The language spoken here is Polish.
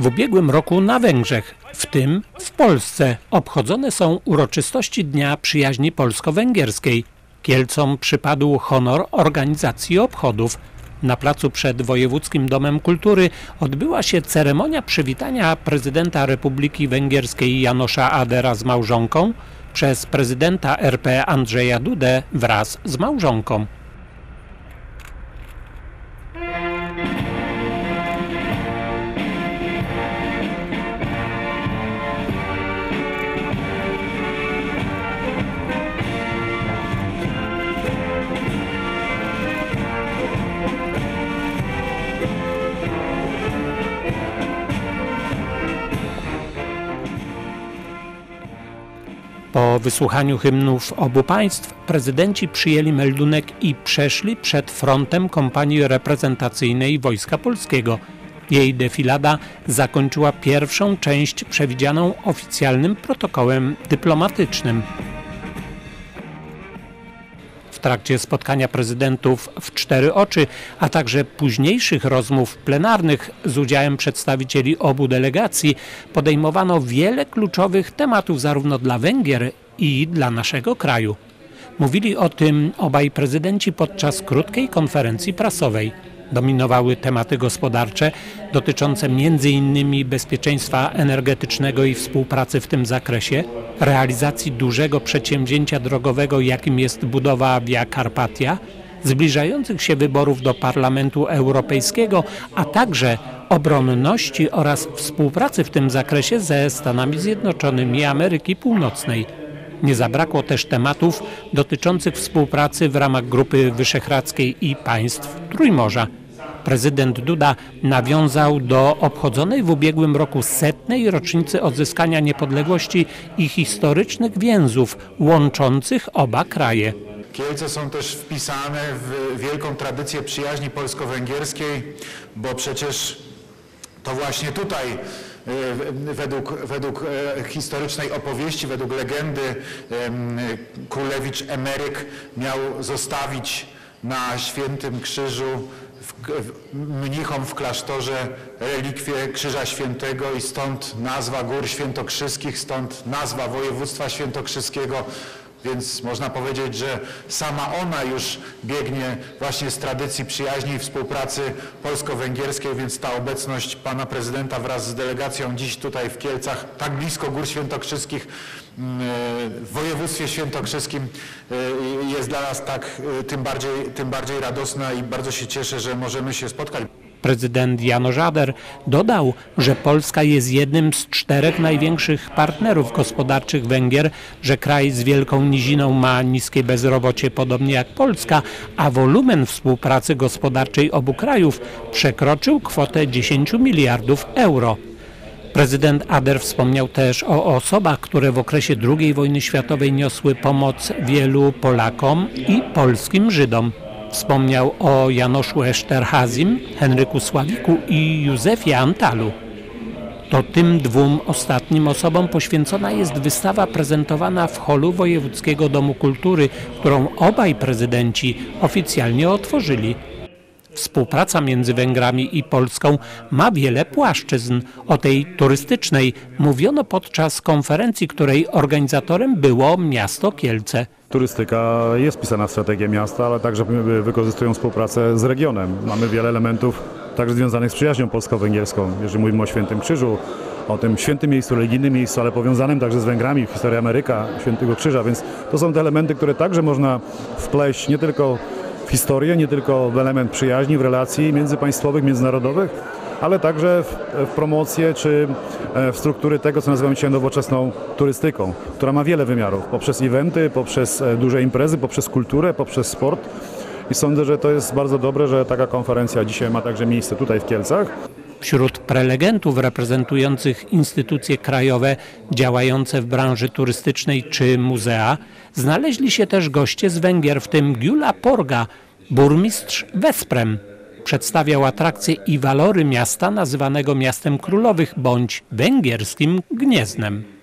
W ubiegłym roku na Węgrzech, w tym w Polsce, obchodzone są uroczystości Dnia Przyjaźni Polsko-Węgierskiej. Kielcom przypadł honor organizacji obchodów. Na placu przed Wojewódzkim Domem Kultury odbyła się ceremonia przywitania prezydenta Republiki Węgierskiej Janosza Adera z małżonką przez prezydenta RP Andrzeja Dudę wraz z małżonką. Po wysłuchaniu hymnów obu państw prezydenci przyjęli meldunek i przeszli przed frontem kompanii reprezentacyjnej Wojska Polskiego. Jej defilada zakończyła pierwszą część przewidzianą oficjalnym protokołem dyplomatycznym. W trakcie spotkania prezydentów w cztery oczy, a także późniejszych rozmów plenarnych z udziałem przedstawicieli obu delegacji podejmowano wiele kluczowych tematów zarówno dla Węgier i dla naszego kraju. Mówili o tym obaj prezydenci podczas krótkiej konferencji prasowej. Dominowały tematy gospodarcze dotyczące m.in. bezpieczeństwa energetycznego i współpracy w tym zakresie, realizacji dużego przedsięwzięcia drogowego, jakim jest budowa Via Carpatia, zbliżających się wyborów do Parlamentu Europejskiego, a także obronności oraz współpracy w tym zakresie ze Stanami Zjednoczonymi Ameryki Północnej. Nie zabrakło też tematów dotyczących współpracy w ramach Grupy Wyszehradzkiej i państw Trójmorza. Prezydent Duda nawiązał do obchodzonej w ubiegłym roku setnej rocznicy odzyskania niepodległości i historycznych więzów łączących oba kraje. Kielce są też wpisane w wielką tradycję przyjaźni polsko-węgierskiej, bo przecież to właśnie tutaj według, według e, historycznej opowieści, według legendy królewicz Emeryk miał zostawić na Świętym Krzyżu mnichom w klasztorze relikwie Krzyża Świętego i stąd nazwa Gór Świętokrzyskich, stąd nazwa województwa świętokrzyskiego, więc można powiedzieć, że sama ona już biegnie właśnie z tradycji przyjaźni i współpracy polsko-węgierskiej, więc ta obecność pana prezydenta wraz z delegacją dziś tutaj w Kielcach, tak blisko Gór Świętokrzyskich, mm, w województwie świętokrzyskim y, jest dla nas tak y, tym bardziej, tym bardziej radosna i bardzo się cieszę, że możemy się spotkać. Prezydent Jano Żader dodał, że Polska jest jednym z czterech największych partnerów gospodarczych Węgier, że kraj z wielką niziną ma niskie bezrobocie podobnie jak Polska, a wolumen współpracy gospodarczej obu krajów przekroczył kwotę 10 miliardów euro. Prezydent Ader wspomniał też o osobach, które w okresie II wojny światowej niosły pomoc wielu Polakom i polskim Żydom. Wspomniał o Janoszu Eszterhazim, Henryku Sławiku i Józefie Antalu. To tym dwóm ostatnim osobom poświęcona jest wystawa prezentowana w holu Wojewódzkiego Domu Kultury, którą obaj prezydenci oficjalnie otworzyli. Współpraca między Węgrami i Polską ma wiele płaszczyzn. O tej turystycznej mówiono podczas konferencji, której organizatorem było miasto Kielce. Turystyka jest pisana w strategię miasta, ale także wykorzystują współpracę z regionem. Mamy wiele elementów także związanych z przyjaźnią polsko-węgierską. Jeżeli mówimy o Świętym Krzyżu, o tym świętym miejscu, religijnym miejscu, ale powiązanym także z Węgrami, historia Ameryka, Świętego Krzyża, więc to są te elementy, które także można wpleść nie tylko w historię, nie tylko w element przyjaźni, w relacji międzypaństwowych, międzynarodowych, ale także w, w promocję czy e, w struktury tego, co nazywamy dzisiaj nowoczesną turystyką, która ma wiele wymiarów, poprzez eventy, poprzez e, duże imprezy, poprzez kulturę, poprzez sport. I sądzę, że to jest bardzo dobre, że taka konferencja dzisiaj ma także miejsce tutaj w Kielcach. Wśród prelegentów reprezentujących instytucje krajowe działające w branży turystycznej czy muzea znaleźli się też goście z Węgier, w tym Giula Porga, burmistrz Wesprem. Przedstawiał atrakcje i walory miasta nazywanego miastem królowych bądź węgierskim Gniezdnem.